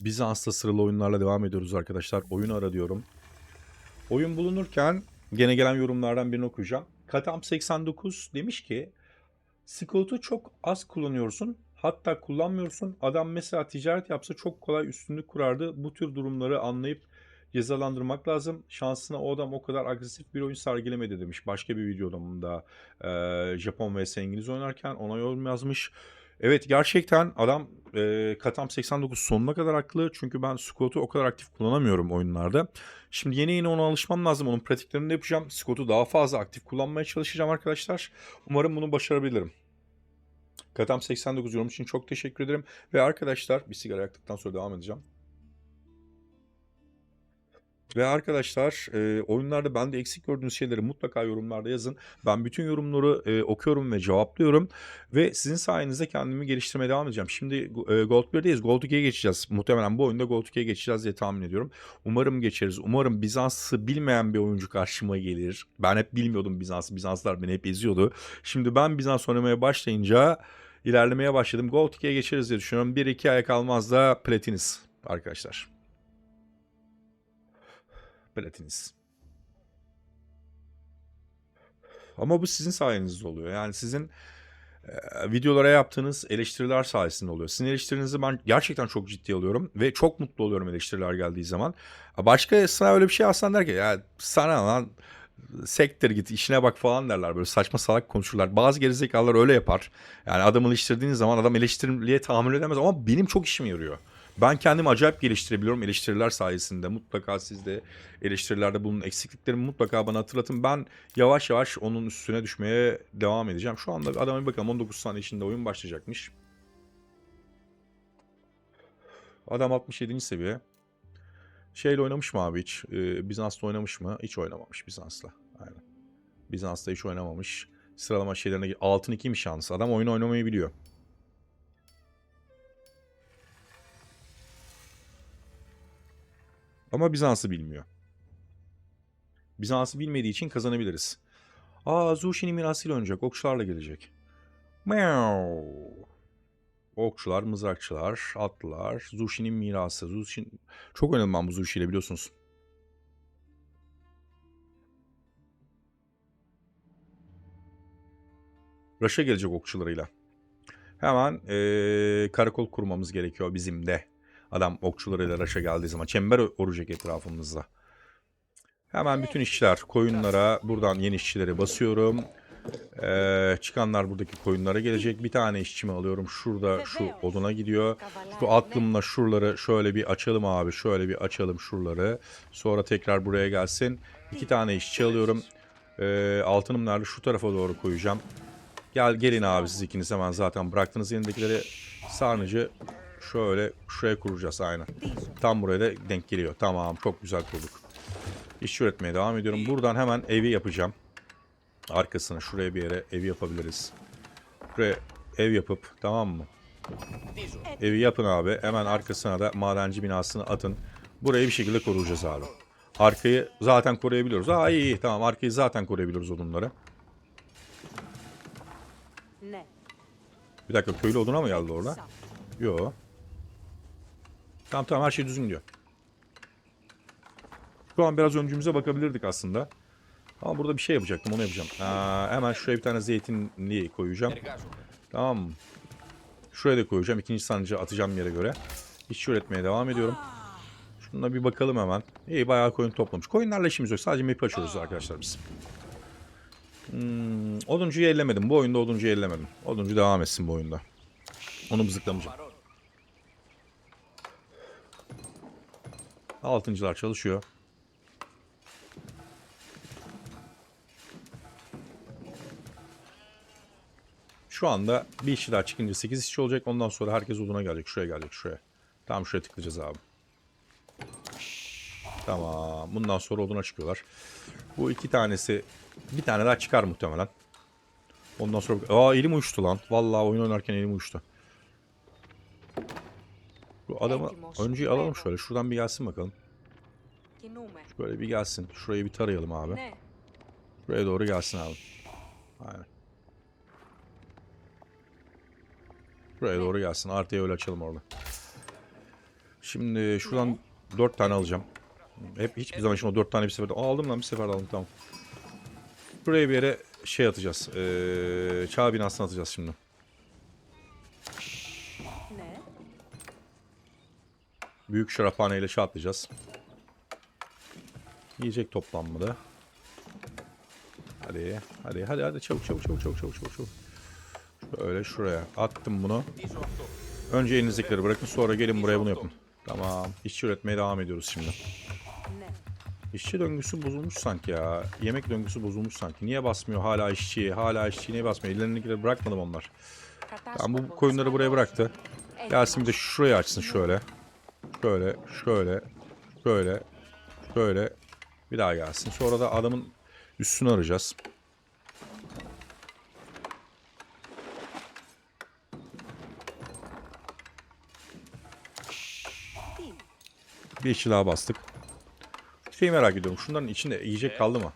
Bizans'ta sıralı oyunlarla devam ediyoruz arkadaşlar. Oyun ara diyorum. Oyun bulunurken gene gelen yorumlardan birini okuyacağım. Katam 89 demiş ki Scout'u çok az kullanıyorsun. Hatta kullanmıyorsun. Adam mesela ticaret yapsa çok kolay üstünlük kurardı. Bu tür durumları anlayıp cezalandırmak lazım. Şansına o adam o kadar agresif bir oyun sergilemedi demiş. Başka bir videoda e, Japon vs İngiliz oynarken ona yorum yazmış. Evet gerçekten adam e, Katam 89 sonuna kadar haklı. Çünkü ben Scout'u o kadar aktif kullanamıyorum oyunlarda. Şimdi yeni yeni ona alışmam lazım. Onun pratiklerini de yapacağım. Scout'u daha fazla aktif kullanmaya çalışacağım arkadaşlar. Umarım bunu başarabilirim. Katam 89 yorum için çok teşekkür ederim. Ve arkadaşlar bir sigara yaktıktan sonra devam edeceğim. Ve arkadaşlar e, oyunlarda bende eksik gördüğünüz şeyleri mutlaka yorumlarda yazın. Ben bütün yorumları e, okuyorum ve cevaplıyorum. Ve sizin sayenizde kendimi geliştirmeye devam edeceğim. Şimdi e, Gold 1'deyiz. Gold 2'ye geçeceğiz. Muhtemelen bu oyunda Gold 2'ye geçeceğiz diye tahmin ediyorum. Umarım geçeriz. Umarım Bizans'ı bilmeyen bir oyuncu karşıma gelir. Ben hep bilmiyordum Bizans'ı. Bizanslar beni hep eziyordu. Şimdi ben Bizans oynamaya başlayınca ilerlemeye başladım. Gold 2'ye geçeriz diye düşünüyorum. 1-2 aya kalmaz da Platiniz arkadaşlar. Platiniz. Ama bu sizin sayenizde oluyor. Yani sizin e, videolara yaptığınız eleştiriler sayesinde oluyor. Sizin eleştirinizi ben gerçekten çok ciddi alıyorum ve çok mutlu oluyorum eleştiriler geldiği zaman. Başka sana öyle bir şey aslan der ki ya sana lan sektir git işine bak falan derler böyle saçma salak konuşurlar. Bazı gerizekalılar öyle yapar. Yani adamı eleştirdiğiniz zaman adam eleştiriliye tahammül edemez ama benim çok işime yarıyor. Ben kendimi acayip geliştirebiliyorum eleştiriler sayesinde. Mutlaka siz de eleştirilerde bulunun. Eksikliklerimi mutlaka bana hatırlatın. Ben yavaş yavaş onun üstüne düşmeye devam edeceğim. Şu anda adama bir bakalım 19 saniye içinde oyun başlayacakmış. Adam 67. seviye. Şeyle oynamış mı abi hiç? Ee, Bizans'la oynamış mı? Hiç oynamamış Bizans'la. Aynen. Bizans'la hiç oynamamış. Sıralama şeylerine altın 2'ymiş şansı. Adam oyun oynamayı biliyor. Ama Bizans'ı bilmiyor. Bizans'ı bilmediği için kazanabiliriz. Aa Zushi'nin mirasıyla oynayacak. Okçularla gelecek. Meow. Okçular, mızrakçılar, atlılar. Zushi'nin mirası. Zushi... Çok oynadım ben bu Zushi biliyorsunuz. Raş'a gelecek okçularıyla. Hemen ee, karakol kurmamız gerekiyor bizim de. Adam okçularıyla Raş'a geldiği zaman çember oracak etrafımızda. Hemen bütün işçiler koyunlara buradan yeni işçileri basıyorum. Ee, çıkanlar buradaki koyunlara gelecek. Bir tane işçimi alıyorum. Şurada şu oduna gidiyor. Şu aklımla şuraları şöyle bir açalım abi. Şöyle bir açalım şuraları. Sonra tekrar buraya gelsin. İki tane işçi alıyorum. Ee, altınım nerede? Şu tarafa doğru koyacağım. Gel gelin abi siz ikiniz hemen zaten bıraktığınız yerindekileri sarnıcı şöyle şuraya kuracağız aynen. Tam buraya da denk geliyor. Tamam çok güzel kurduk. İş üretmeye devam ediyorum. Buradan hemen evi yapacağım. Arkasına şuraya bir yere evi yapabiliriz. Buraya ev yapıp tamam mı? Evi yapın abi. Hemen arkasına da madenci binasını atın. Burayı bir şekilde koruyacağız abi. Arkayı zaten koruyabiliyoruz. Aa iyi iyi tamam arkayı zaten koruyabiliyoruz odunları. Bir dakika köylü oduna mı geldi orada? Yo. Tamam tamam her şey düzgün gidiyor. Şu an biraz öncümüze bakabilirdik aslında. Ama burada bir şey yapacaktım onu yapacağım. Aa, hemen şuraya bir tane zeytinliği koyacağım. Tamam? Şuraya da koyacağım. İkinci sancı atacağım yere göre. İşçi üretmeye devam ediyorum. Şuna bir bakalım hemen. İyi bayağı koyun toplamış. Koyunlarla işimiz yok. Sadece map açıyoruz arkadaşlar biz. Hmm, oduncuyu ellemedim. Bu oyunda oduncuyu ellemedim. Oduncu devam etsin bu oyunda. Onu bızıklamayacağım. Altıncılar çalışıyor. Şu anda bir işçi daha çıkınca 8 işçi olacak. Ondan sonra herkes oduna gelecek. Şuraya gelecek. Şuraya. Tamam şuraya tıklayacağız abi. Tamam. Bundan sonra oduna çıkıyorlar. Bu iki tanesi bir tane daha çıkar muhtemelen. Ondan sonra... Aa elim uçtu lan. Vallahi oyun oynarken elim uçtu. Bu adamı önce alalım şöyle. Şuradan bir gelsin bakalım. Şöyle bir gelsin. Şurayı bir tarayalım abi. Buraya doğru gelsin abi. Aynen. Buraya doğru gelsin. Artıya öyle açalım orada. Şimdi şuradan dört tane alacağım. Hep hiçbir zaman şimdi o dört tane bir seferde. Aldım lan bir seferde aldım tamam. Buraya bir yere şey atacağız. Ee, çağ binasını atacağız şimdi. Büyük şaraphaneyle şey atlayacağız. Yiyecek toplanmadı. Hadi, hadi, hadi, hadi çabuk, çabuk, çabuk, çabuk, çabuk, çabuk, çabuk. Şöyle şuraya attım bunu. Önce elinizdekileri bırakın, sonra gelin buraya bunu yapın. Tamam, işçi üretmeye devam ediyoruz şimdi. İşçi döngüsü bozulmuş sanki ya. Yemek döngüsü bozulmuş sanki. Niye basmıyor hala işçi? Hala işçi niye basmıyor? Ellerindekileri bırakmadım onlar. Tamam bu koyunları buraya bıraktı. Yasin bir de şuraya açsın şöyle. Şöyle, şöyle, şöyle, şöyle. Bir daha gelsin. Sonra da adamın üstünü arayacağız. Bir iki daha bastık. Şeyi merak ediyorum. Şunların içinde yiyecek kaldı mı?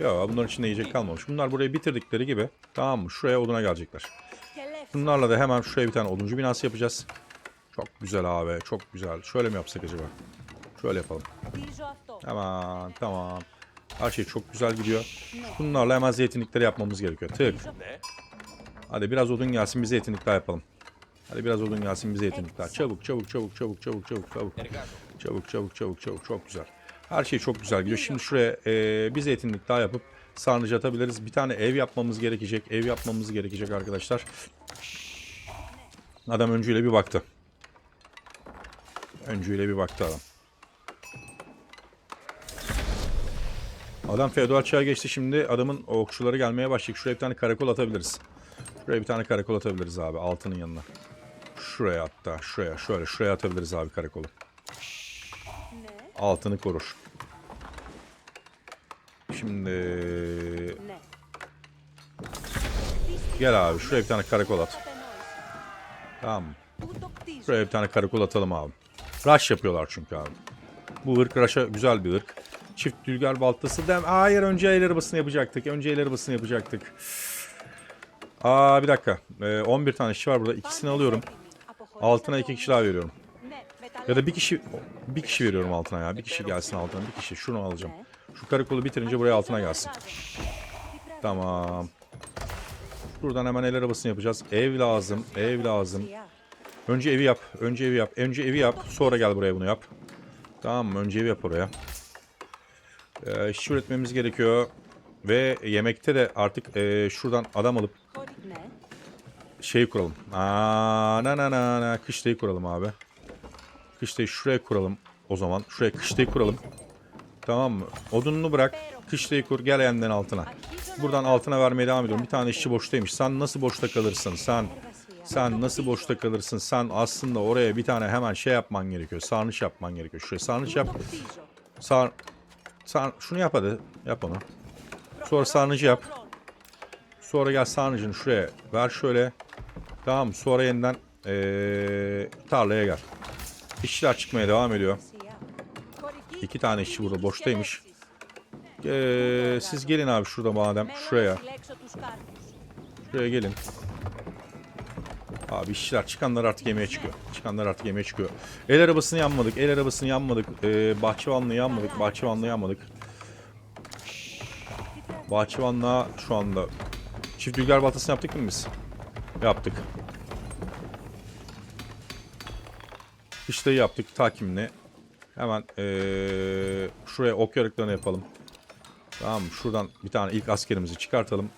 Yok bunların içinde yiyecek kalmamış. Bunlar burayı bitirdikleri gibi tamam mı? Şuraya oduna gelecekler. Bunlarla da hemen şuraya bir tane oduncu binası yapacağız. Çok güzel abi. Çok güzel. Şöyle mi yapsak acaba? Şöyle yapalım. Tamam. Tamam. Her şey çok güzel gidiyor. Bunlarla hemen zeytinlikleri yapmamız gerekiyor. Tık. Hadi biraz odun gelsin bize zeytinlikler yapalım. Hadi biraz odun gelsin bize zeytinlikler. Çabuk çabuk çabuk çabuk çabuk çabuk çabuk. Çabuk çabuk çabuk çabuk. Çok güzel. Her şey çok güzel gidiyor. Şimdi şuraya e, bir zeytinlik daha yapıp sarnıcı atabiliriz. Bir tane ev yapmamız gerekecek. Ev yapmamız gerekecek arkadaşlar. Adam öncüyle bir baktı. Öncüyle bir baktı adam. Adam feodal çağa geçti şimdi. Adamın okçuları gelmeye başlayacak. Şuraya bir tane karakol atabiliriz. Şuraya bir tane karakol atabiliriz abi altının yanına. Şuraya hatta şuraya şöyle şuraya atabiliriz abi karakolu. Altını korur. Şimdi... Gel abi şuraya bir tane karakol at. Tamam. Şuraya bir tane karakol atalım abi. Rush yapıyorlar çünkü abi. Bu ırk Rush'a güzel bir ırk. Çift dülger baltası dem. Hayır önce el arabasını yapacaktık. Önce el arabasını yapacaktık. Aa bir dakika. Ee, 11 tane işçi var burada. İkisini alıyorum. Altına iki kişi daha veriyorum. Ya da bir kişi bir kişi veriyorum altına ya. Bir kişi gelsin altına. Bir kişi şunu alacağım. Şu karakolu bitirince buraya altına gelsin. Tamam. Buradan hemen el arabasını yapacağız. Ev lazım. Ev lazım. Önce evi yap. Önce evi yap. Önce evi yap. Sonra gel buraya bunu yap. Tamam mı? Önce evi yap oraya. Ee, işçi üretmemiz gerekiyor. Ve yemekte de artık e, şuradan adam alıp şey kuralım. Aa, na na na na kışlayı kuralım abi. Kışlayı şuraya kuralım o zaman. Şuraya kışlayı kuralım. Tamam mı? Odununu bırak. Kışlayı kur. Gel elinden altına. Buradan altına vermeye devam ediyorum. Bir tane işçi boştaymış. Sen nasıl boşta kalırsın? Sen sen nasıl boşta kalırsın? Sen aslında oraya bir tane hemen şey yapman gerekiyor. Sarnıç yapman gerekiyor. Şuraya sarnıç yap. Sar, sar, şunu yap hadi. Yap onu. Sonra sarnıcı yap. Sonra gel sarnıcını şuraya ver şöyle. Tamam sonra yeniden ee, tarlaya gel. İşçiler çıkmaya devam ediyor. İki tane işçi burada boştaymış. Ee, siz gelin abi şurada madem. Şuraya. Şuraya gelin. Abi işçiler çıkanlar artık yemeğe çıkıyor. Çıkanlar artık yemeğe çıkıyor. El arabasını yanmadık. El arabasını yanmadık. Ee, bahçıvanlığı yanmadık. Bahçıvanlığı yanmadık. Bahçıvanlığa şu anda çift rüzgar baltasını yaptık mı biz? Yaptık. Kışlayı yaptık takimini. Hemen ee, şuraya ok yarıklarını yapalım. Tamam? Şuradan bir tane ilk askerimizi çıkartalım.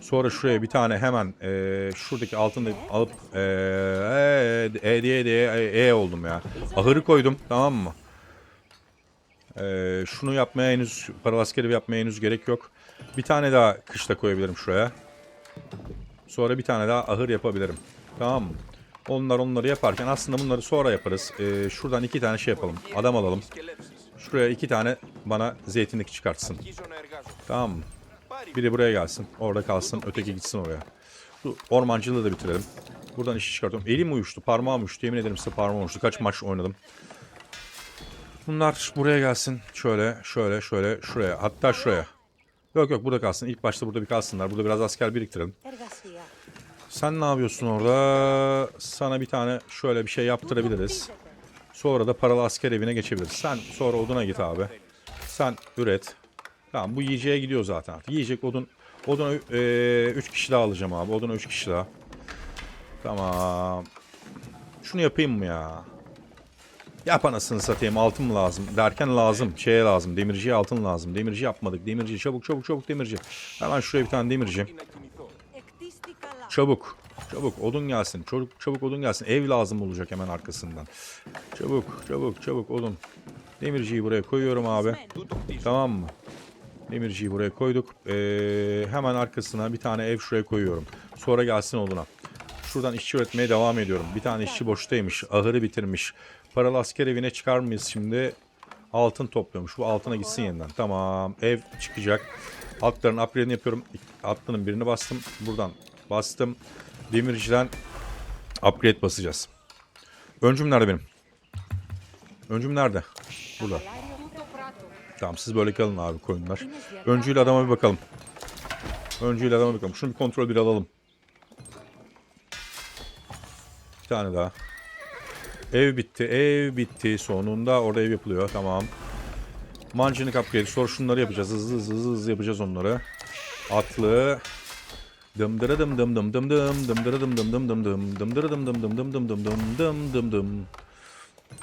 Sonra şuraya bir tane hemen eee, şuradaki altını alıp eee e diye diye e, e oldum ya. Ahırı koydum tamam mı? Eee, şunu yapmaya henüz para askeri yapmaya henüz gerek yok. Bir tane daha kışla koyabilirim şuraya. Sonra bir tane daha ahır yapabilirim. Tamam mı? Onlar onları yaparken aslında bunları sonra yaparız. Eee, şuradan iki tane şey yapalım. Adam alalım. Şuraya iki tane bana zeytinlik çıkartsın. Tamam mı? Biri buraya gelsin. Orada kalsın. Öteki gitsin oraya. Şu ormancılığı da bitirelim. Buradan işi çıkartıyorum. Elim uyuştu. Parmağım uyuştu. Yemin ederim size parmağım uyuştu. Kaç maç oynadım. Bunlar buraya gelsin. Şöyle, şöyle, şöyle, şuraya. Hatta şuraya. Yok yok burada kalsın. İlk başta burada bir kalsınlar. Burada biraz asker biriktirelim. Sen ne yapıyorsun orada? Sana bir tane şöyle bir şey yaptırabiliriz. Sonra da paralı asker evine geçebiliriz. Sen sonra oduna git abi. Sen üret. Tamam bu yiyeceğe gidiyor zaten artık. Yiyecek odun. Odun 3 e, üç kişi daha alacağım abi. Odun 3 kişi daha. Tamam. Şunu yapayım mı ya? Yap anasını satayım altın lazım derken lazım şeye lazım demirciye altın lazım demirci yapmadık demirci çabuk çabuk çabuk demirci hemen şuraya bir tane demirci çabuk çabuk odun gelsin çabuk çabuk odun gelsin ev lazım olacak hemen arkasından çabuk çabuk çabuk odun demirciyi buraya koyuyorum abi tamam mı demirciyi buraya koyduk Ee, hemen arkasına bir tane ev şuraya koyuyorum sonra gelsin oduna Şuradan işçi üretmeye devam ediyorum. Bir tane işçi boştaymış. Ahırı bitirmiş. Paralı asker evine çıkar mıyız şimdi? Altın topluyormuş. Bu altına gitsin yeniden. Tamam. Ev çıkacak. Atların upgrade'ini yapıyorum. Atlının birini bastım. Buradan bastım. Demirciden upgrade basacağız. Öncüm nerede benim? Öncüm nerede? Burada. Tamam siz böyle kalın abi koyunlar. Öncüyle adama bir bakalım. Öncüyle adama bakalım. Şunu bir kontrol bir alalım. Bir tane daha. Ev bitti. Ev bitti. Sonunda orada ev yapılıyor. Tamam. Mancınık upgrade. Sonra şunları yapacağız. Hızlı hızlı hızlı, hızlı yapacağız onları. Atlı. Dım dırı dım dım dım dım dım dım dırı dım dım dım dım dım dım dırı dım dım dım dım dım dım dım dım dım dım.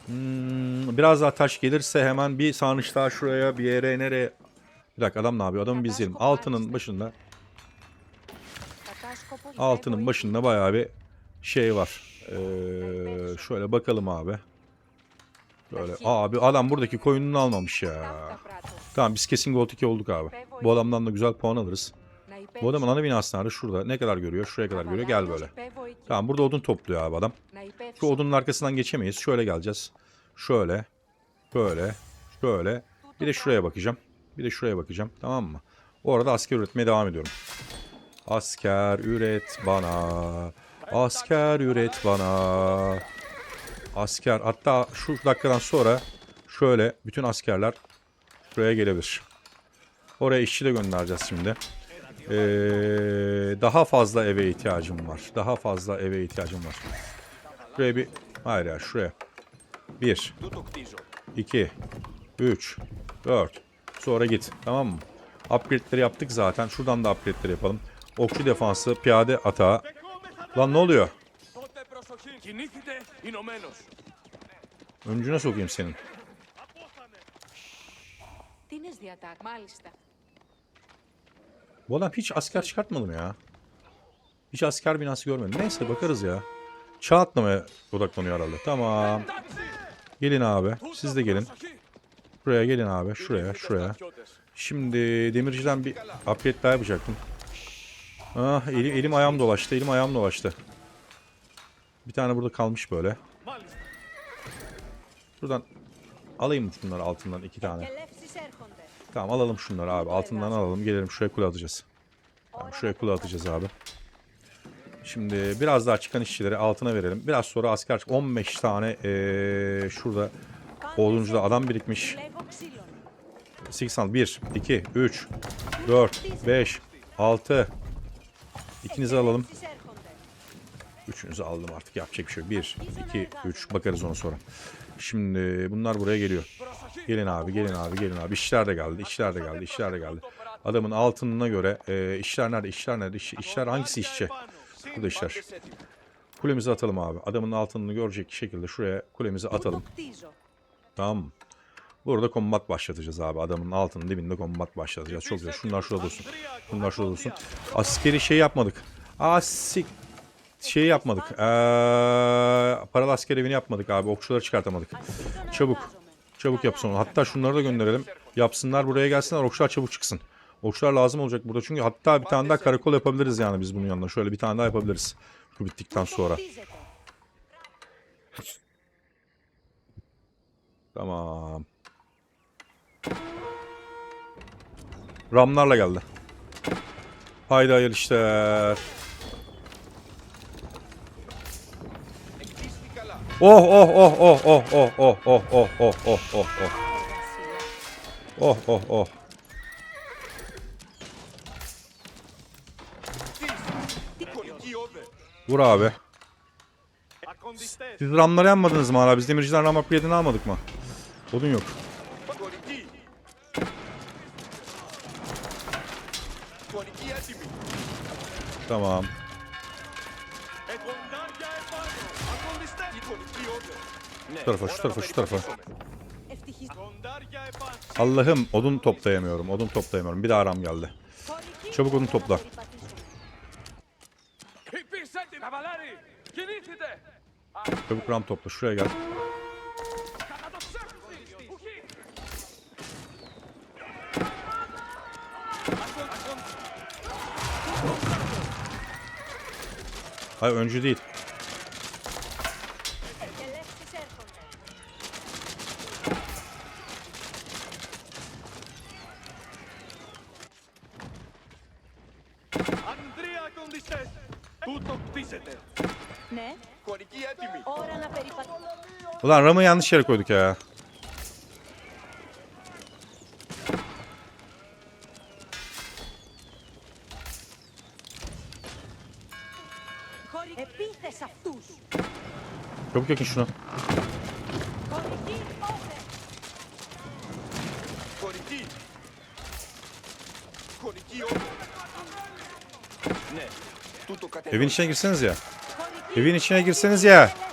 Hmm, biraz daha taş gelirse hemen bir sarnıç daha şuraya bir yere nereye? Bir dakika adam ne yapıyor? Adamı biz izleyelim. Altının başında altının başında bayağı bir şey var. Ee, şöyle bakalım abi. Böyle abi adam buradaki koyununu almamış ya. Tamam biz kesin Gold 2 olduk abi. Bu adamdan da güzel puan alırız. Bu adamın ana binası nerede? Şurada. Ne kadar görüyor? Şuraya kadar görüyor. Gel böyle. Tamam burada odun topluyor abi adam. Şu odunun arkasından geçemeyiz. Şöyle geleceğiz. Şöyle. Böyle. Şöyle. Bir de şuraya bakacağım. Bir de şuraya bakacağım. Tamam mı? Orada asker üretmeye devam ediyorum. Asker üret bana. Asker üret bana. Asker. Hatta şu dakikadan sonra şöyle bütün askerler şuraya gelebilir. Oraya işçi de göndereceğiz şimdi. Ee, daha fazla eve ihtiyacım var. Daha fazla eve ihtiyacım var. Şuraya bir... Hayır ya şuraya. Bir. iki, Üç. Dört. Sonra git. Tamam mı? Upgrade'leri yaptık zaten. Şuradan da upgrade'leri yapalım. Okçu defansı, piyade atağı. Lan ne oluyor? Öncüne sokayım senin. Bu adam hiç asker çıkartmadım ya. Hiç asker binası görmedim. Neyse bakarız ya. Çağ atlamaya odaklanıyor herhalde. Tamam. Gelin abi. Siz de gelin. Buraya gelin abi. Şuraya, şuraya. Şimdi demirciden bir upgrade daha yapacaktım. Ah, elim, elim ayağım dolaştı. Elim ayağım dolaştı. Bir tane burada kalmış böyle. Buradan alayım bunları altından iki tane. Tamam alalım şunları abi. Altından alalım. Gelelim şuraya kule atacağız. Tamam, şuraya kule atacağız abi. Şimdi biraz daha çıkan işçileri altına verelim. Biraz sonra asker 15 tane ee, şurada oduncuda adam birikmiş. 8 1, 2, 3, 4, 5, 6. İkinizi alalım. Üçünüzü aldım artık yapacak bir şey yok. 1, 2, 3 bakarız ona sonra. Şimdi bunlar buraya geliyor. Gelin abi, gelin abi, gelin abi. İşler de geldi, işler de geldi, işler de geldi. Adamın altınına göre e, işler nerede, işler nerede, iş, işler hangisi işçi? Burada işler. Kulemizi atalım abi. Adamın altınını görecek şekilde şuraya kulemizi atalım. Tamam. Burada kombat başlatacağız abi. Adamın altının dibinde kombat başlatacağız. Çok güzel. Şunlar şurada dursun. Şunlar şurada dursun. Askeri şey yapmadık. Asik şey yapmadık. Ee, paralı asker evini yapmadık abi. Okçuları çıkartamadık. Çabuk. Çabuk yapsın onu. Hatta şunları da gönderelim. Yapsınlar buraya gelsinler. Okçular çabuk çıksın. Okçular lazım olacak burada. Çünkü hatta bir tane daha karakol yapabiliriz yani biz bunun yanına. Şöyle bir tane daha yapabiliriz. Bu bittikten sonra. Tamam. Ramlarla geldi. Haydi hayır işte. Oh oh oh oh oh oh oh oh oh oh oh oh oh. Oh oh oh. Vur abi. Siz ramları yanmadınız mı hala? Biz demirciden ram upgrade'ini almadık mı? Odun yok. Tamam. Şu tarafa, şu tarafa, şu tarafa. Allah'ım odun toplayamıyorum, odun toplayamıyorum. Bir de aram geldi. Çabuk odun topla. Çabuk ram topla, şuraya gel. Hayır öncü değil. Ulan ramı yanlış yere koyduk ya. Çabuk yakın şuna. Evin içine girseniz ya. Evin içine girseniz ya.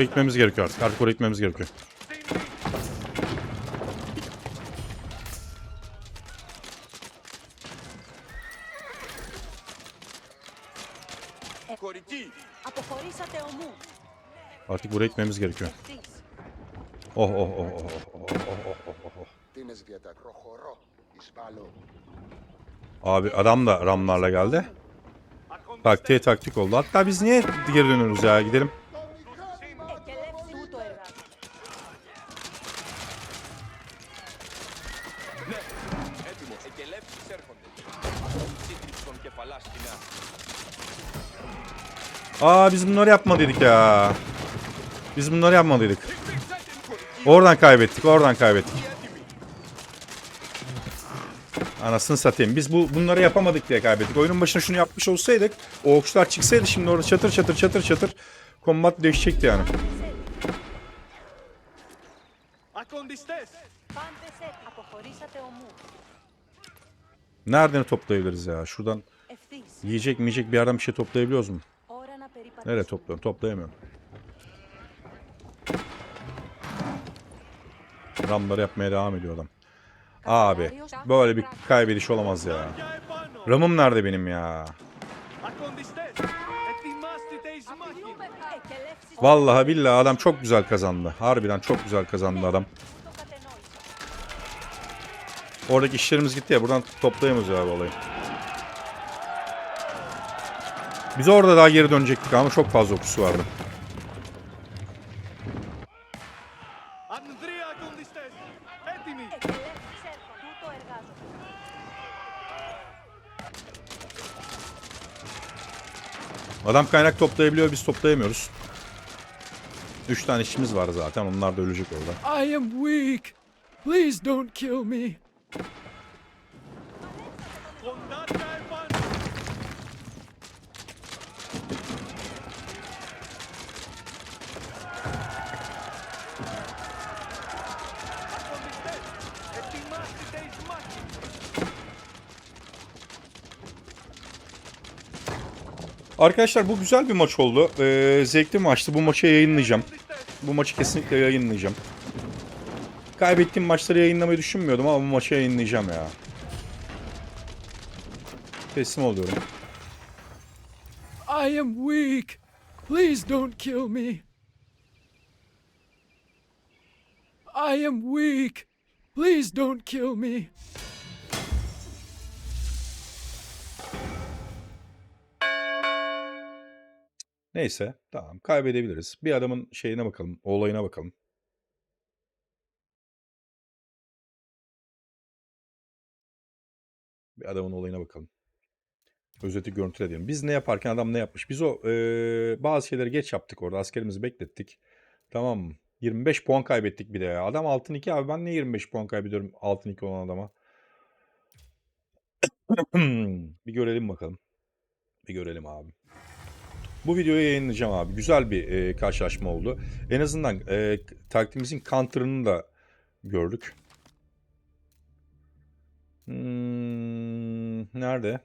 Hardcore'a gitmemiz gerekiyor artık. Hardcore'a gitmemiz gerekiyor. Artık buraya gitmemiz gerekiyor. Oh oh oh, oh oh oh oh. Abi adam da ramlarla geldi. Taktiğe taktik oldu. Hatta biz niye geri dönüyoruz ya gidelim. Aa biz bunları yapmadıydık ya. Biz bunları yapmadıydık. Oradan kaybettik, oradan kaybettik. Anasını satayım. Biz bu bunları yapamadık diye kaybettik. Oyunun başına şunu yapmış olsaydık, o okçular çıksaydı şimdi orada çatır çatır çatır çatır kombat değişecekti yani. Nereden toplayabiliriz ya? Şuradan yiyecek mi bir yerden bir şey toplayabiliyoruz mu? Nereye topluyorum? Toplayamıyorum. Ramları yapmaya devam ediyor adam. Abi böyle bir kaybediş olamaz ya. Ramım nerede benim ya? Vallahi billahi adam çok güzel kazandı. Harbiden çok güzel kazandı adam. Oradaki işlerimiz gitti ya buradan toplayamıyoruz abi olayı. Biz orada daha geri dönecektik ama çok fazla okusu vardı. Adam kaynak toplayabiliyor biz toplayamıyoruz. Üç tane işimiz var zaten onlar da ölecek orada. I am weak. Please don't kill me. Arkadaşlar bu güzel bir maç oldu. Ee, zevkli maçtı. Bu maçı yayınlayacağım. Bu maçı kesinlikle yayınlayacağım. Kaybettiğim maçları yayınlamayı düşünmüyordum ama bu maçı yayınlayacağım ya. Teslim oluyorum. I am weak. Please don't kill me. I am weak. Please don't kill me. Neyse tamam kaybedebiliriz. Bir adamın şeyine bakalım. Olayına bakalım. Bir adamın olayına bakalım. Özeti görüntüle. Biz ne yaparken adam ne yapmış? Biz o e, bazı şeyleri geç yaptık orada. Askerimizi beklettik. Tamam mı? 25 puan kaybettik bir de ya. Adam altın 2 abi ben niye 25 puan kaybediyorum altın 2 olan adama? bir görelim bakalım. Bir görelim abi. Bu videoyu yayınlayacağım abi. Güzel bir e, karşılaşma oldu. En azından e, taktiğimizin counter'ını da gördük. Hmm, nerede?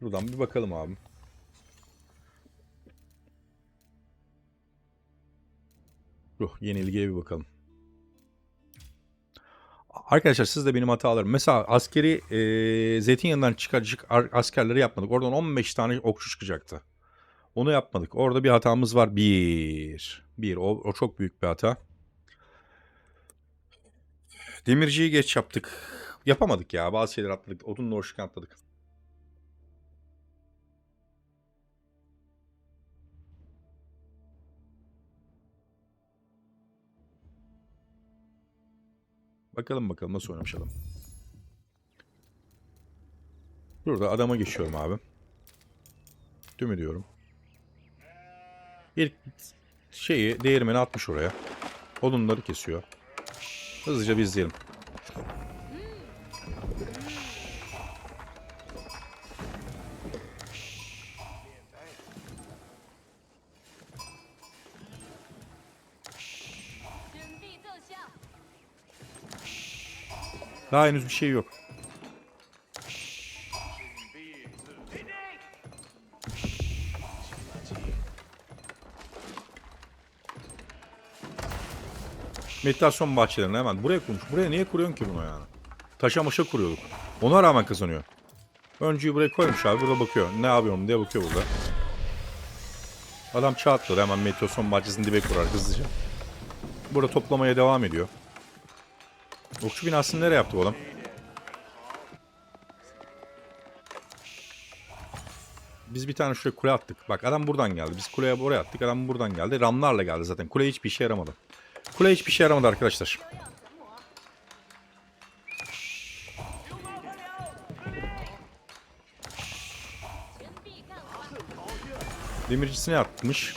Buradan bir bakalım abi. Ruh yenilgiye bir bakalım. Arkadaşlar siz de benim hatalarım. Mesela askeri e, Zeytinyağı'ndan çıkacak askerleri yapmadık. Oradan 15 tane okçu çıkacaktı. Onu yapmadık. Orada bir hatamız var. Bir. Bir. O, o çok büyük bir hata. Demirciyi geç yaptık. Yapamadık ya. Bazı şeyler atladık. Odunla hoşluk atladık. Bakalım bakalım nasıl oynamış adam. Burada adama geçiyorum abi. Tüm ediyorum. İlk şeyi değirmeni atmış oraya. Odunları kesiyor. Hızlıca bir izleyelim. Daha henüz bir şey yok. Meditasyon bahçelerini hemen buraya kurmuş. Buraya niye kuruyorsun ki bunu yani? Taşa maşa kuruyorduk. Ona rağmen kazanıyor. Öncüyü buraya koymuş abi burada bakıyor. Ne yapıyorum diye bakıyor burada. Adam çağ hemen meditasyon bahçesini dibe kurar hızlıca. Burada toplamaya devam ediyor. Okçu binasını nereye yaptı adam? Biz bir tane şuraya kule attık. Bak adam buradan geldi. Biz kuleye buraya attık. Adam buradan geldi. Ramlarla geldi zaten. Kule hiçbir işe yaramadı. Kule hiçbir işe yaramadı arkadaşlar. Demircisine atmış.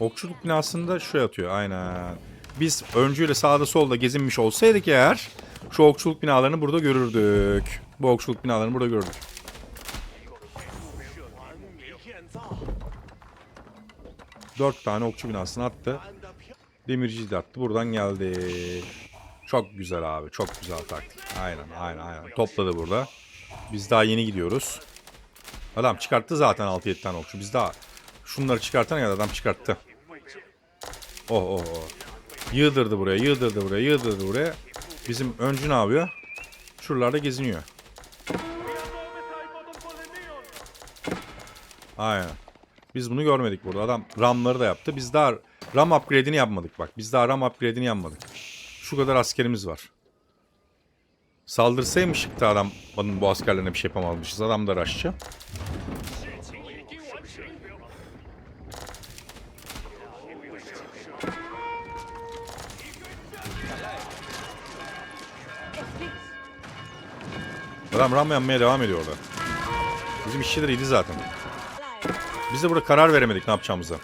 Okçuluk binasında şuraya atıyor. Aynen. Biz öncüyle sağda solda gezinmiş olsaydık eğer şu okçuluk binalarını burada görürdük. Bu okçuluk binalarını burada görürdük. Dört tane okçu binasını attı. Demirci de attı. Buradan geldi. Çok güzel abi. Çok güzel taktik. Aynen aynen aynen. Topladı burada. Biz daha yeni gidiyoruz. Adam çıkarttı zaten 6-7 tane okçu. Biz daha şunları çıkartana kadar adam çıkarttı. Oh oh oh. Yığdırdı buraya, yığdırdı buraya, yığdırdı buraya. Bizim öncü ne yapıyor? Şuralarda geziniyor. Aynen. Biz bunu görmedik burada. Adam RAM'ları da yaptı. Biz daha RAM upgrade'ini yapmadık bak. Biz daha RAM upgrade'ini yapmadık. Şu kadar askerimiz var. Saldırsaymışık da adam bu askerlerine bir şey yapamazmışız. Adam da rushçı. Adam ram yanmaya devam ediyor orada. Bizim işçiler iyiydi zaten. Biz de burada karar veremedik ne yapacağımıza.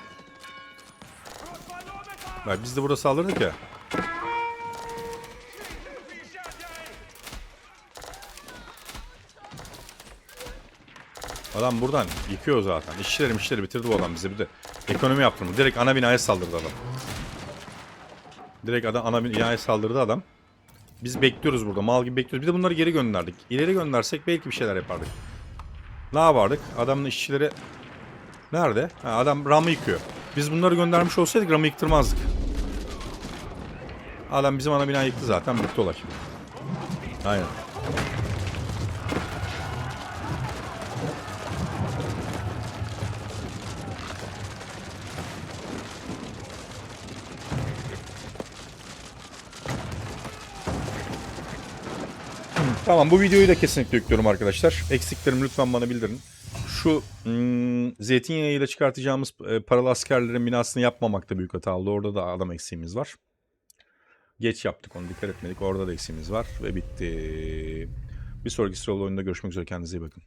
Bak biz de burada saldırdık ya. Adam buradan yıkıyor zaten. İşçileri işleri bitirdi bu adam bize bir de. Ekonomi yaptırdı. Direkt ana binaya saldırdı adam. Direkt adam ana binaya saldırdı adam. Biz bekliyoruz burada. Mal gibi bekliyoruz. Bir de bunları geri gönderdik. İleri göndersek belki bir şeyler yapardık. Ne yapardık? Adamın işçileri nerede? Ha, adam ramı yıkıyor. Biz bunları göndermiş olsaydık ramı yıktırmazdık. Adam bizim ana binayı yıktı zaten. Bitti olay. Aynen. Tamam bu videoyu da kesinlikle yüklüyorum arkadaşlar. Eksiklerimi lütfen bana bildirin. Şu hmm, zeytinyağıyla çıkartacağımız e, paralı askerlerin binasını yapmamakta büyük hata oldu. Orada da adam eksiğimiz var. Geç yaptık onu dikkat etmedik. Orada da eksiğimiz var ve bitti. Bir sonraki sıralı oyunda görüşmek üzere. Kendinize iyi bakın.